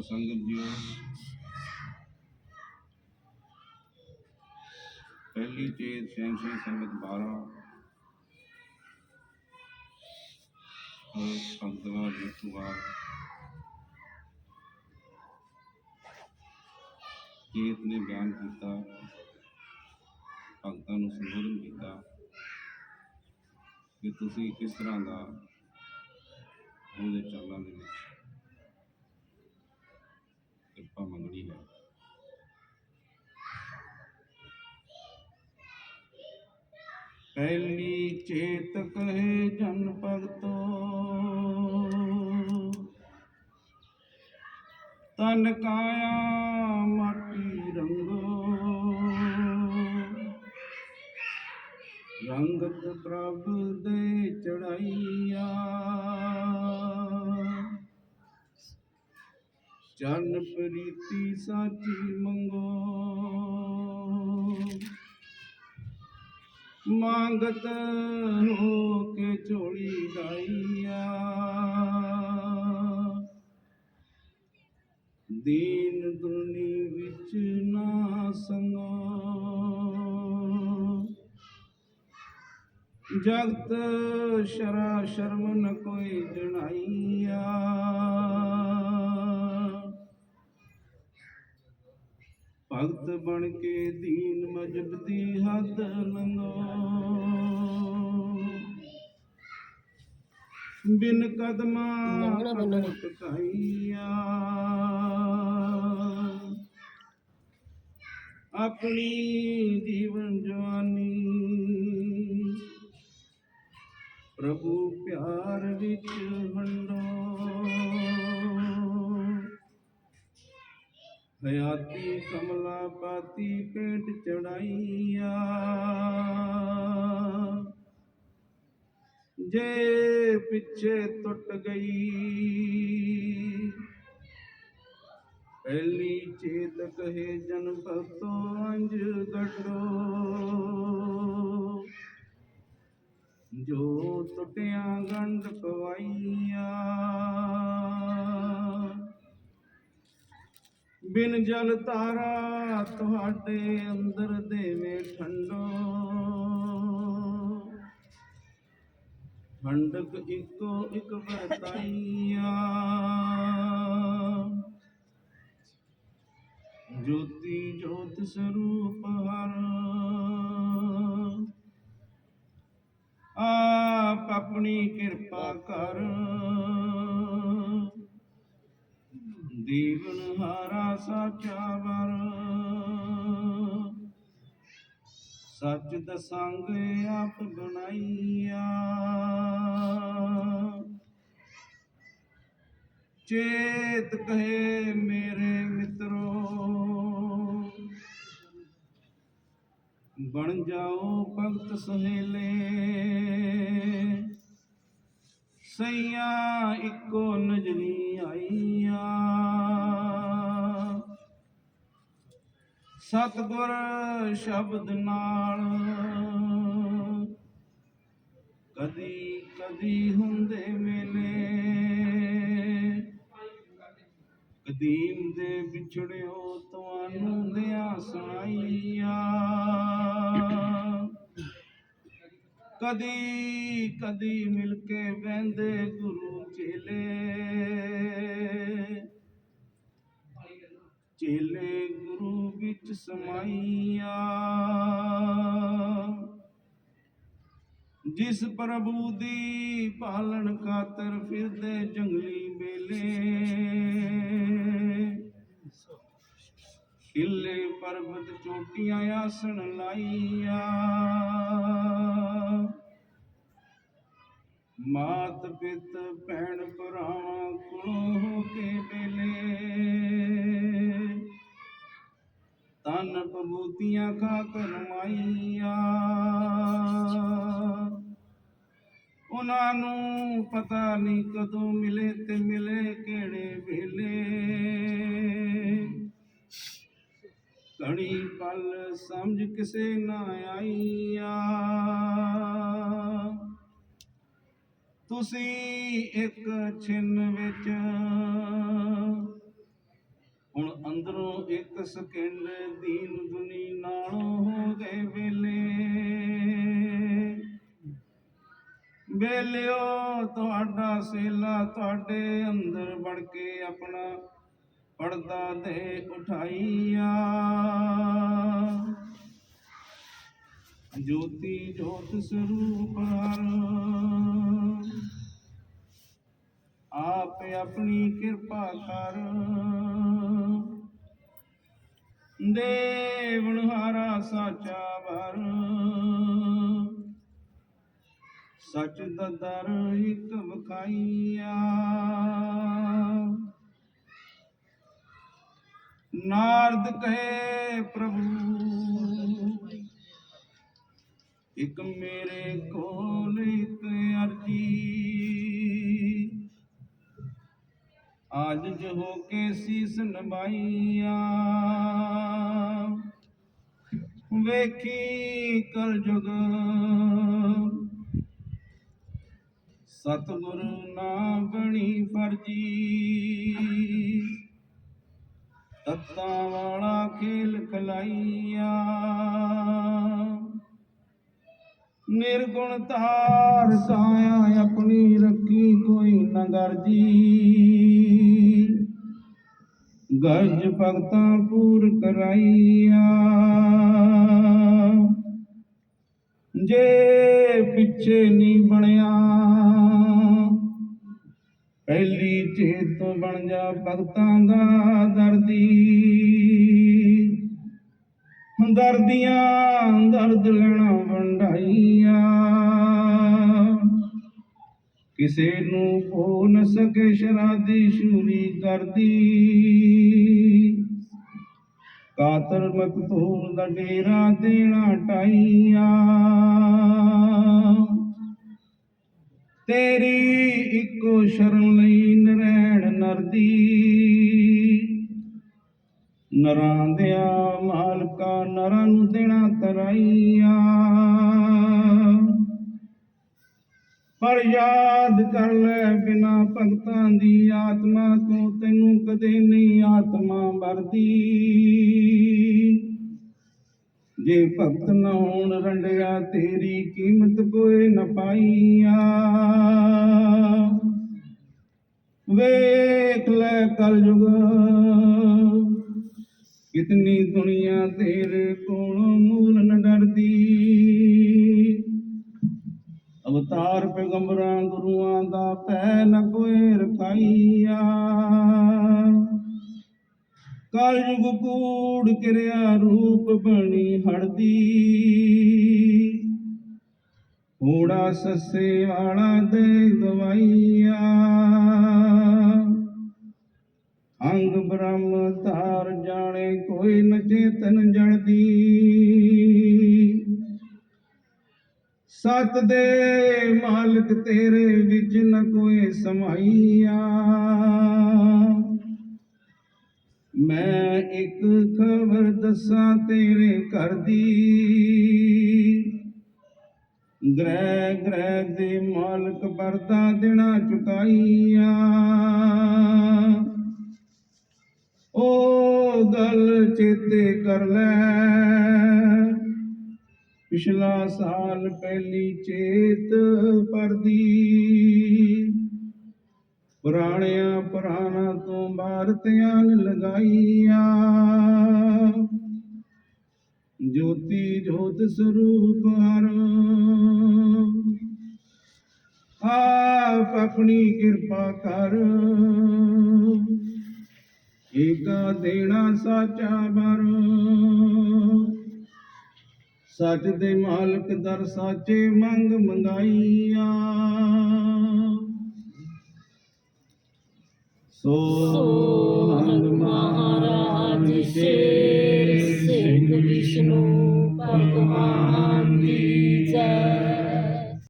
ਸਤ ਸੰਗਤ ਜੀਓ ਪਹਿਲੀ ਚੇਤ ਸੈਂਸ਼ੀ ਸੰਗਤ 12 ਔਰ ਭਗਤਵਾਰ ਜੀਤੂਵਾਰ ਚੇਤ ਨੇ ਬਿਆਨ ਕੀਤਾ, ਭਗਤਾਂ ਨੂੰ ਸੰਬੋਧਨ ਕੀਤਾ ਕਿ ਤੁਸੀਂ ਕਿਸ ਤਰ੍ਹਾਂ ਦਾ ਉਹਦੇ ਚਾਲਾਂ ਦੇ ਵਿੱਚ ਕਿਰਪਾ ਮੰਗਣੀ ਹੈ। ਪਹਿਲੀ ਚੇਤ ਕਹੇ ਜਨ ਭਗਤੋ, ਤਨ ਕਾਇਆ ਮਾਟੀ ਰੰਗੋ। ਰੰਗਤ ਪ੍ਰਭ ਦੇ ਚੜਾਈਆ ਜਨ ਪ੍ਰੀਤੀ ਸਾਚੀ ਮੰਗੋ। ਮੰਗਤ ਹੋ ਕੇ ਝੋਲੀ ਦਾਈਆ ਦੀਨ ਦੁਨੀ ਵਿੱਚ ਨਾ ਸੰਗੋ। ਜਗਤ ਸ਼ਰਾ ਸ਼ਰਮ ਨ ਕੋਈ ਜਣਾਈਆ। ਭਗਤ ਬਣ ਕੇ ਦੀਨ ਮਜਬ ਦੀ ਹੱਦ ਲੰਘੋ ਬਿਨ ਕਦਮਾਂ। ਟਕਾਈਆ ਆਪਣੀ ਜੀਵਨ ਜਵਾਨੀ। ਪ੍ਰਭੂ ਪਿਆਰ ਵਿੱਚ ਹੰਡੋ ਹਯਾਤੀ ਕਮਲਾ ਪਾਤੀ ਪੇਟ ਚੜਾਈਆ। ਜੇ ਪਿੱਛੇ ਟੁੱਟ ਗਈ, ਪਹਿਲੀ ਚੇਤ ਕਹੇ ਜਨ ਭਗਤੋ ਅੰਜ ਬਿਨ ਜਲ ਤਾਰਾ ਤੁਹਾਡੇ ਅੰਦਰ ਦੇਵੇ ਠੰਡੋ। ਠੰਡਕ ਇੱਕੋ ਇੱਕ ਵਰਤਾਈਆ। ਜੋਤੀ ਜੋਤ ਸਰੂਪ ਹਰ। ਆਪ ਆਪਣੀ ਕਿਰਪਾ ਕਰ। ਦੀਵਨ ਹਾਰਾ ਸਾਚਾ ਵਰ। ਸੱਚ ਦਸੰਗ ਆਪ ਬਣਾਈਆ। ਚੇਤ ਕਹੇ ਮੇਰੇ ਮਿੱਤਰੋ, ਬਣ ਜਾਓ ਭਗਤ ਸੁਹੇਲੇ। ਸਈਆ ਇੱਕੋ ਨਜਰੀ ਆਈਆ। ਸਤਗੁਰ ਸ਼ਬਦ ਨਾਲ। ਕਦੀ ਕਦੀ ਹੁੰਦੇ ਮੇਲੇ, ਕਦੀਮ ਦੇ ਵਿਛੜਿਓ ਤੁਹਾਨੂੰ ਦਿਆਂ ਸੁਣਾਈਆਂ। ਕਦੀ ਕਦੀ ਮਿਲ ਕੇ ਵਹਿੰਦੇ ਗੁਰੂ ਚੇਲੇ ਚੇਲੇ ਗੁਰੂ ਵਿੱਚ ਸਮਾਈਆ। ਜਿਸ ਪ੍ਰਭੂ ਦੀ ਪਾਲਣ ਖਾਤਰ ਫਿਰਦੇ ਜੰਗਲੀ ਬੇਲੇ ਹਿੱਲੇ ਪਰਬਤ ਚੋਟੀਆਂ ਆਸਣ ਲਾਈਆ। ਮਾਤ ਪਿਤ ਭੈਣ ਭਰਾਵਾਂ ਤਨ ਪਬੂਤੀਆਂ ਖਾ ਉਹਨਾਂ ਨੂੰ ਪਤਾ ਨਹੀਂ ਕਦੋਂ ਮਿਲੇ ਤੇ ਮਿਲੇ ਕਿਹੜੇ ਵੇਲੇ। ਘੜੀ ਪਲ ਸਮਝ ਕਿਸੇ ਨਾ ਆਈਆ। ਤੁਸੀਂ ਇੱਕ ਛਿਨ ਵਿੱਚ ਹੁਣ ਅੰਦਰੋਂ ਇੱਕ ਸਕਿੰਡ ਦੀਨ ਦੁਨੀ ਨਾਲੋਂ ਹੋ ਗਏ ਵੇਲੇ। ਵੇਲਿਓ, ਤੁਹਾਡਾ ਸੇਲਾ ਤੁਹਾਡੇ ਅੰਦਰ ਵੜ ਕੇ ਆਪਣਾ ਪਰਦਾ ਦੇ ਉਠਾਈਆ। ਜੋਤੀ ਜੋਤ ਸਰੂਪ ਹਰ ਆਪ ਆਪਣੀ ਕਿਰਪਾ ਕਰ। ਦੇਵਨ ਹਾਰਾ ਸਾਚਾ ਵਰ। ਸਚ ਦਦਰ ਇਕ ਵਖਾਈਆ। ਨਾਰਦ ਕਹੇ ਪ੍ਰਭੂ, ਇਕ ਮੇਰੇ ਕੋਲ ਇਕ ਅਰਜੀ। ਅੱਜ ਹੋ ਕੇ ਸੀਸ ਨਵਾਈਆ। ਵੇਖੀ ਕਲ ਜੁਗ ਸਤਿਗੁਰ ਨਾ ਬਣੀ ਫਰਜੀ। ਤੱਤਾਂ ਵਾਲਾ ਖੇਲ ਖਲਾਈਆ। ਨਿਰਗੁਣ ਧਾਰ ਸਾਇਆ, ਆਪਣੀ ਰੱਖੀ ਕੋਈ ਨ ਗਰਜੀ ਭਗਤਾਂ ਪੂਰ ਕਰਾਈਆ। ਜੇ ਪਿੱਛੇ ਨਹੀਂ ਬਣਿਆ, ਪਹਿਲੀ ਚੇਤ ਤੋਂ ਬਣ ਜਾ ਭਗਤਾਂ ਦਾ ਦਰਦੀ। ਦਰਦੀਆਂ ਦਰਦ ਲੈਣਾ ਵੰਡਾਈਆ। ਕਿਸੇ ਨੂੰ ਹੋ ਨ ਸਕੇ ਸ਼ਰਾਦੀ ਸ਼ੂਰੀ ਕਰਦੀ। ਕਾਤਰ ਮਕਤੂਲ ਦਾ ਡੇਰਾ ਦੇਣਾ ਟਾਈਆ। ਤੇਰੀ ਇੱਕੋ ਸ਼ਰਨ ਲਈ ਨਰੈਣ ਨਰਦੀ। ਨਰਾਂ ਦਿਆ ਮਾਲਕਾ ਨਰਾਂ ਨੂੰ ਦੇਣਾ ਤਰਾਈਆ। ਪਰ ਯਾਦ ਕਰ ਲੈ ਬਿਨਾ ਭਗਤਾਂ ਦੀ ਆਤਮਾ ਤੋਂ ਤੈਨੂੰ ਕਦੇ ਨਹੀਂ ਆਤਮਾ ਵਰਦੀ। ਜੇ ਭਗਤ ਨਾ ਹੋਣ ਰੰਡਿਆ, ਤੇਰੀ ਕੀਮਤ ਕੋਈ ਨ ਪਾਈਆ। ਵੇਖ ਲੈ ਕਲਯੁਗ, ਕਿਤਨੀ ਦੁਨੀਆ ਤੇਰੇ ਕੋਲੋਂ ਅਵਤਾਰ ਪੈਗੰਬਰਾਂ ਗੁਰੂਆਂ ਦਾ ਪੈ ਨ ਕੋਈ ਰਖਾਈਆ। ਕਲਯੁਗ ਕੂੜ ਕਿਰਿਆ ਰੂਪ ਬਣੀ ਹੜਦੀ। ਹੋੜਾ ਸੱਸੇ ਵਾਲਾ ਦੇ ਗਵਾਈਆ। ਅੰਗ ਬ੍ਰਹਮ ਧਾਰ ਜਾਣੇ ਕੋਈ ਨ ਚੇਤਨ ਜੜਦੀ ਸਤ ਦੇ ਮਾਲਕ ਤੇਰੇ ਵਿੱਚ ਨ ਕੋਈ ਸਮਾਈਆ ਮੈਂ ਇੱਕ ਖਬਰ ਦੱਸਾਂ ਤੇਰੇ ਘਰ ਦੀ। ਗ੍ਰਹਿ ਗ੍ਰਹਿ ਦੇ ਮਾਲਕ ਵਰਤਾ ਦੇਣਾ ਚੁਕਾਈਆ। ਉਹ ਗੱਲ ਚੇਤੇ ਕਰ ਲੈ। ਪਿਛਲਾ ਸਾਲ ਪਹਿਲੀ ਚੇਤ ਪਰਦੀ। ਪੁਰਾਣਿਆਂ ਪੁਰਾਣਾ ਤੋਂ ਬਾਹਰ ਧਿਆਨ ਜੋਤੀ ਜੋਤ ਸਰੂਪ ਹਰ ਆਪ ਆਪਣੀ ਕਿਰਪਾ ਕਰ। ਏਕਾ ਦੇਣਾ ਸਾਚਾ ਬਰ ਸੱਚ ਦੇ ਮਾਲਕ ਦਰ ਸਾਚੇ ਮੰਗ ਮੰਗਾਈਆ। ਸੋ ਹੰਦ ਮਹਾਰਾਜ ਸ਼ੇਰ ਸਿੰਘ ਵਿਸ਼ਨੂੰ ਭਗਵਾਨ ਦੀ